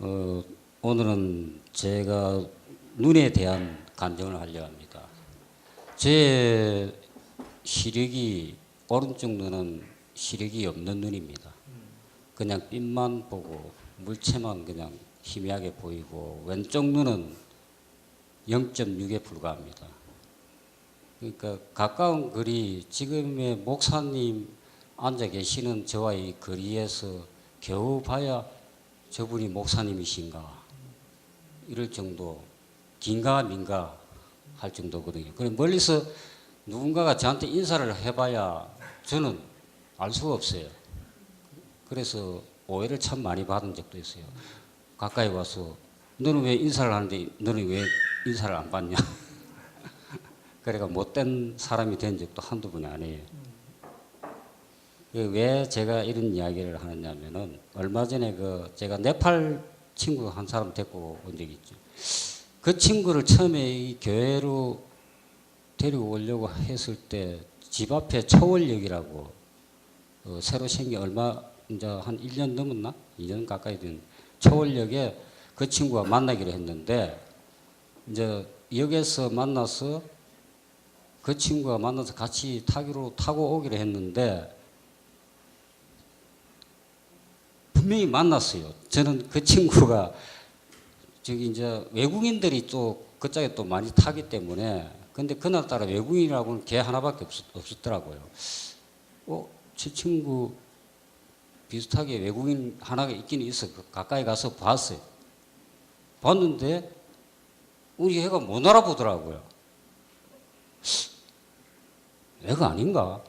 어, 오늘은 제가 눈에 대한 간증을 하려 합니다. 제 시력이 오른쪽 눈은 시력이 없는 눈입니다. 그냥 빛만 보고 물체만 그냥 희미하게 보이고 왼쪽 눈은 0.6에 불과합니다. 그러니까 가까운 거리 지금의 목사님 앉아 계시는 저와의 거리에서 겨우 봐야 저분이 목사님이신가 이럴 정도 긴가 민가 할 정도거든요. 그래 멀리서 누군가가 저한테 인사를 해봐야 저는 알 수가 없어요. 그래서 오해를 참 많이 받은 적도 있어요. 가까이 와서 너는 왜 인사를 하는데 너는 왜 인사를 안 받냐? 그래가 못된 사람이 된 적도 한두 번이 아니에요. 그왜 제가 이런 이야기를 하느냐면은 얼마 전에 그 제가 네팔 친구 한 사람 데리고 온 적이 있죠. 그 친구를 처음에 이 교회로 데리고 오려고 했을 때 집 앞에 초월역이라고 어, 새로 생긴 얼마 이제 한 1년 넘었나? 2년 가까이 된 초월역에 그 친구가 만나기로 했는데 이제 역에서 만나서 그 친구가 만나서 같이 타기로 타고 오기로 했는데 분명히 만났어요. 저는 그 친구가 저기 이제 외국인들이 또 그쪽에 또 많이 타기 때문에 근데 그날따라 외국인이라고는 걔 하나밖에 없었, 없었더라고요. 어, 저 친구 비슷하게 외국인 하나가 있긴 있어. 그 가까이 가서 봤어요. 봤는데 우리 애가 못 알아보더라고요. 애가 아닌가?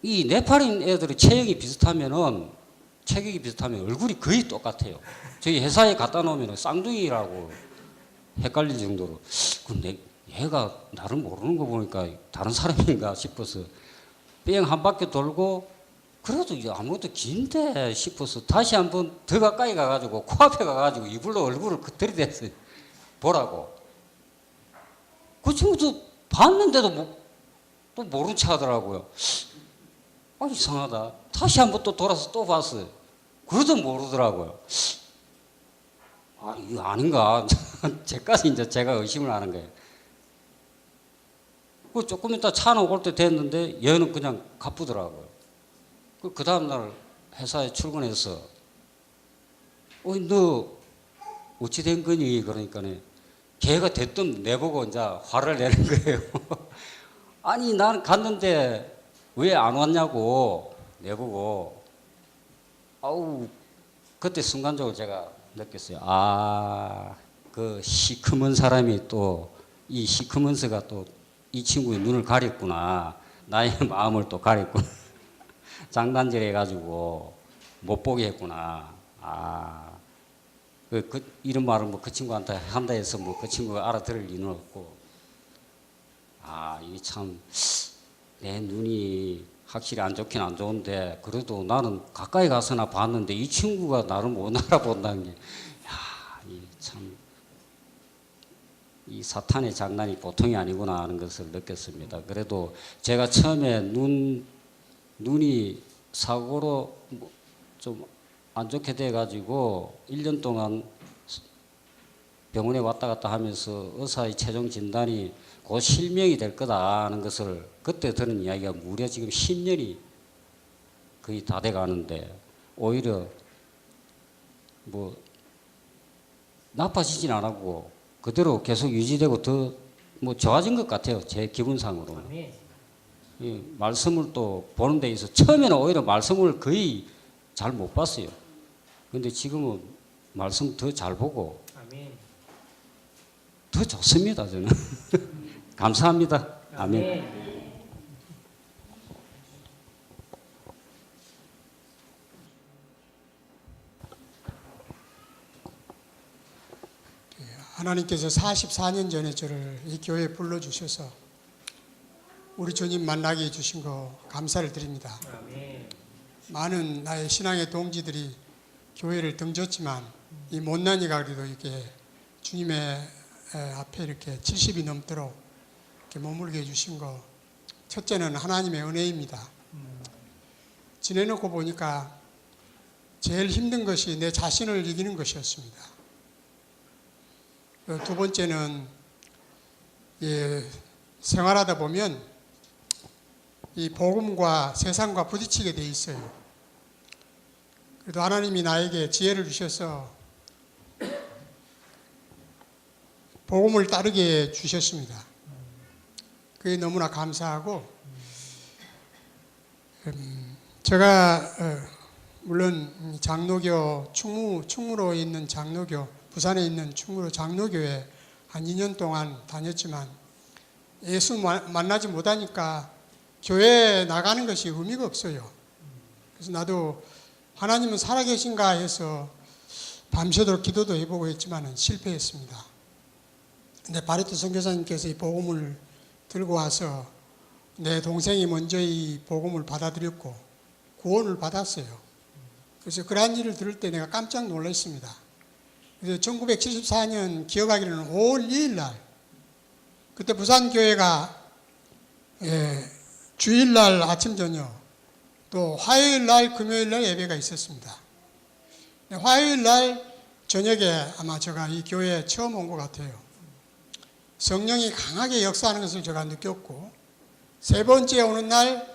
이 네팔인 애들이 체형이 비슷하면은 체격이 비슷하면 얼굴이 거의 똑같아요. 저희 회사에 갖다 놓으면 쌍둥이라고 헷갈릴 정도로 근데 얘가 나를 모르는 거 보니까 다른 사람인가 싶어서 뺑 한 바퀴 돌고 그래도 아무것도 긴데 싶어서 다시 한번 더 가까이 가가지고 코앞에 가가지고 이불로 얼굴을 그 들이댔어요. 보라고. 그 친구도 봤는데도 뭐, 또 모른 체 하더라고요. 아, 이상하다. 다시 한번 또 돌아서 또 봤어요. 그래도 모르더라고요. 아, 이거 아닌가. 제까지 이제 제가 의심을 하는 거예요. 그 조금 이따 차 놓을 때 됐는데 얘는 그냥 가쁘더라고요. 그, 그 다음날 회사에 출근해서, 어, 너 어찌 된 거니? 그러니까네. 걔가 됐든 내보고 이제 화를 내는 거예요. 아니, 나는 갔는데 왜 안 왔냐고 내보고 아우 그때 순간적으로 제가 느꼈어요. 아, 그 시커먼 사람이 또 이 시커먼스가 또 이 친구의 눈을 가렸구나. 나의 마음을 또 가렸구나. 장단질 해가지고 못 보게 했구나. 아, 그, 그 이런 말을 뭐 그 친구한테 한다 해서 뭐 그 친구가 알아들을 리는 없고. 아, 이게 참 내 눈이 확실히 안 좋긴 안 좋은데 그래도 나는 가까이 가서나 봤는데 이 친구가 나를 못 알아본다는 게, 야, 이참 이 사탄의 장난이 보통이 아니구나 하는 것을 느꼈습니다. 그래도 제가 처음에 눈 눈이 사고로 뭐좀안 좋게 돼 가지고 1년 동안 병원에 왔다 갔다 하면서 의사의 최종 진단이 곧 실명이 될 거다 하는 것을 그때 들은 이야기가 무려 지금 10년이 거의 다 돼 가는데 오히려 뭐 나빠지진 않았고 그대로 계속 유지되고 더 뭐 좋아진 것 같아요 제 기분상으로. 이 말씀을 또 보는 데 있어서 처음에는 오히려 말씀을 거의 잘 못 봤어요 근데 지금은 말씀 더 잘 보고. 더 좋습니다 저는 감사합니다 아멘. 하나님께서 44년 전에 저를 이 교회에 불러주셔서 우리 주님 만나게 해주신 거 감사를 드립니다. 아멘. 많은 나의 신앙의 동지들이 교회를 등졌지만 이 못난이가 그래도 이렇게 주님의 에, 앞에 이렇게 70이 넘도록 머물게 해주신 거 첫째는 하나님의 은혜입니다. 지내놓고 보니까 제일 힘든 것이 내 자신을 이기는 것이었습니다. 어, 두 번째는 예, 생활하다 보면 이 복음과 세상과 부딪히게 돼 있어요. 그래도 하나님이 나에게 지혜를 주셔서 복음을 따르게 주셨습니다. 그게 너무나 감사하고 음, 제가 어, 물론 장로교 충무 충무로에 있는 장로교 부산에 있는 충무로 장로교회 한 2년 동안 다녔지만 예수 마- 만나지 못하니까 교회에 나가는 것이 의미가 없어요. 그래서 나도 하나님은 살아계신가 해서 밤새도록 기도도 해보고 했지만은 실패했습니다. 근데 바리토 선교사님께서 이 복음을 들고 와서 내 동생이 먼저 이 복음을 받아들였고 구원을 받았어요. 그래서 그러한 일을 들을 때 내가 깜짝 놀랐습니다. 그래서 1974년 기억하기로는 5월 2일 날 그때 부산교회가 예, 주일날 아침 저녁 또 화요일 날 금요일 날 예배가 있었습니다. 화요일 날 저녁에 아마 제가 이 교회에 처음 온 것 같아요. 성령이 강하게 역사하는 것을 제가 느꼈고 세 번째 오는 날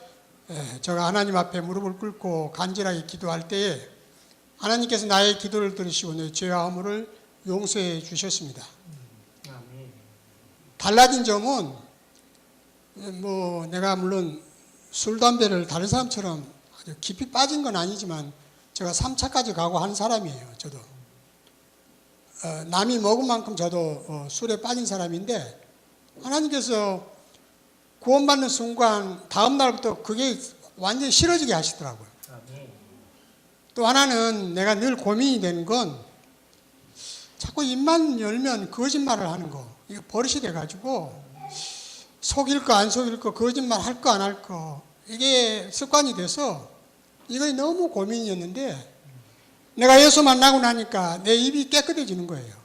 예, 제가 하나님 앞에 무릎을 꿇고 간절하게 기도할 때에 하나님께서 나의 기도를 들으시고 내 죄와 허물을 용서해 주셨습니다. 달라진 점은 뭐 내가 물론 술 담배를 다른 사람처럼 깊이 빠진 건 아니지만 제가 3차까지 가고 한 사람이에요. 저도 어, 남이 먹은 만큼 저도 어, 술에 빠진 사람인데 하나님께서 구원받는 순간 다음 날부터 그게 완전히 싫어지게 하시더라고요. 또 하나는 내가 늘 고민이 되는 건 자꾸 입만 열면 거짓말을 하는 거. 이거 버릇이 돼가지고 속일 거 안 속일 거 거짓말 할 거 안 할 거 이게 습관이 돼서 이거 너무 고민이었는데 내가 예수 만나고 나니까 내 입이 깨끗해지는 거예요.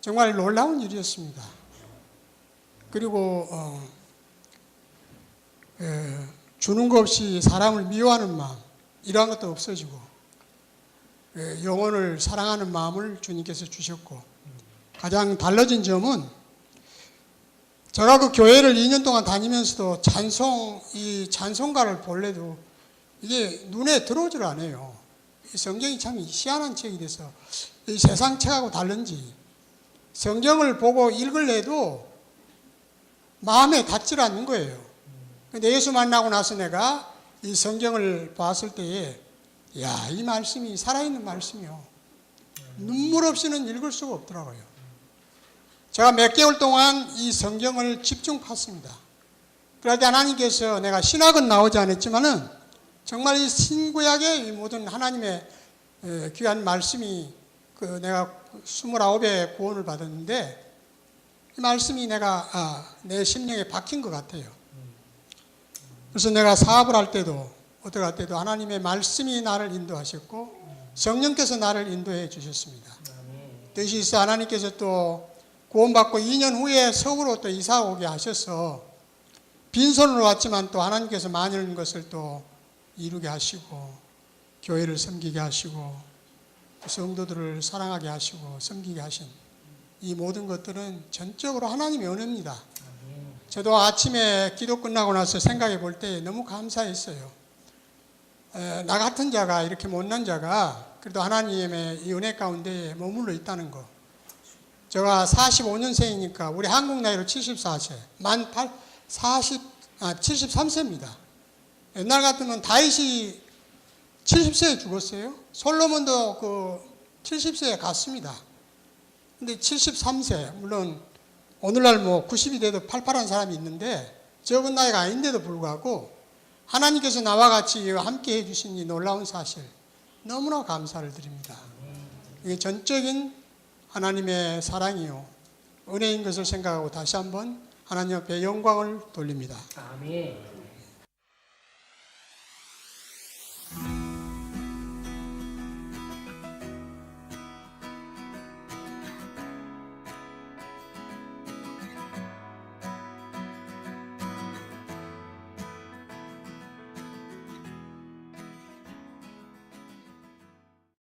정말 놀라운 일이었습니다. 그리고 어, 에, 주는 것 없이 사람을 미워하는 마음 이러한 것도 없어지고 에, 영혼을 사랑하는 마음을 주님께서 주셨고 가장 달라진 점은 제가 그 교회를 2년 동안 다니면서도 찬송 이 찬송가를 볼래도 이게 눈에 들어오질 않아요. 이 성경이 참 희한한 책이 돼서 이 세상 책하고 다른지 성경을 보고 읽을래도 마음에 닿질 않는 거예요. 근데 예수 만나고 나서 내가 이 성경을 봤을 때에 야, 이 말씀이 살아있는 말씀이요. 눈물 없이는 읽을 수가 없더라고요. 제가 몇 개월 동안 이 성경을 집중 팠습니다. 그러다 하나님께서 내가 신학은 나오지 않았지만은 정말 이 신구약의 이 모든 하나님의 에, 귀한 말씀이 그 내가 29의 구원을 받았는데 이 말씀이 내가 아, 내 심령에 박힌 것 같아요. 그래서 내가 사업을 할 때도 어떻게 할 때도 하나님의 말씀이 나를 인도하셨고 성령께서 나를 인도해 주셨습니다. 뜻이 있어 하나님께서 또 구원받고 2년 후에 서구로 또 이사 오게 하셔서 빈손으로 왔지만 또 하나님께서 많은 것을 또 이루게 하시고 교회를 섬기게 하시고 성도들을 사랑하게 하시고 섬기게 하신 이 모든 것들은 전적으로 하나님의 은혜입니다. 저도 아침에 기도 끝나고 나서 생각해 볼 때 너무 감사했어요. 에, 나 같은 자가 이렇게 못난 자가 그래도 하나님의 이 은혜 가운데 머물러 있다는 거. 제가 45년생이니까 우리 한국 나이로 74세, 만 8, 40, 아, 73세입니다. 옛날 같으면 다윗이 70세에 죽었어요. 솔로몬도 그 70세에 갔습니다. 근데 73세, 물론 오늘날 뭐 90이 돼도 팔팔한 사람이 있는데 적은 나이가 아닌데도 불구하고 하나님께서 나와 같이 함께 해주신 이 놀라운 사실 너무나 감사를 드립니다. 이게 전적인 하나님의 사랑이요. 은혜인 것을 생각하고 다시 한번 하나님 앞에 영광을 돌립니다. 아멘.